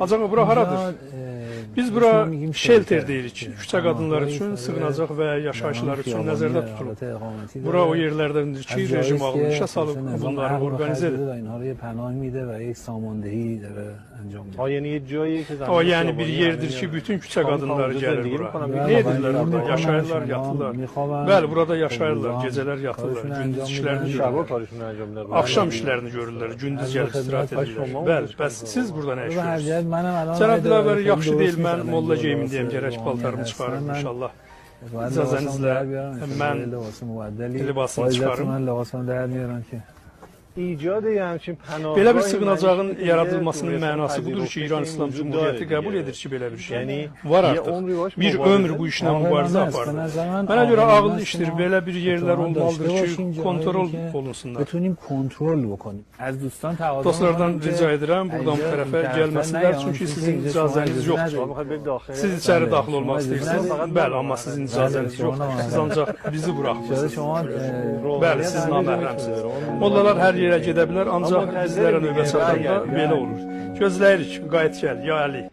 Ancaq bura haradır? Biz bura shelter deyirik. Küçə qadınlar üçün sığınacaq və yaşayışlar üçün nəzərdə tutulub. Bura o yerlərdəndir ki, rejim ağlınışa salıb bunları organizə edir. O yəni bir yerdir ki, bütün küçə qadınları gəlir bura. Nə edirlər orada? Yaşayırlar, yatırlar. Bəli, burada yaşayırlar, gecələr yatırlar, gündüz işlərini görürlər. Axşam işlərini görürlər, gündüz gəlib istirahət edirlər. Bəli bəs siz burada nə işləyirsiniz? Cənab Dilavər, yaxşı deyil, mən Molla Ceymin deyəm, gərək paltarımı çıxarım inşallah. İcazənizlə mən libasımı çıxarım. Belə bir sığınacağın yaradılmasının mənası budur ki, İran İslam Cümhuriyyəti qəbul edir ki, belə bir şey var artıq. Bir ömür bu işlə mübarizə apardı. Mənə görə ağıllı işdir, belə bir yerlər olmalıdır ki, kontrol olunsunlar. Dostlardan rica edirəm, buradan bu tərəfə gəlməsinlər, çünki sizin icazəniz yoxdur. Siz içəri daxil olmaq istəyirsiniz, bəli, amma sizin icazəniz yoxdur. Siz ancaq bizi buraxmırsınız. Bəli, siz naməhrəmsiniz. Mollalar hər yer yerə gedə bilər, ancaq bizlərə növbə çatanda belə olur. Gözləyirik, qayıt gəl, ya Əli.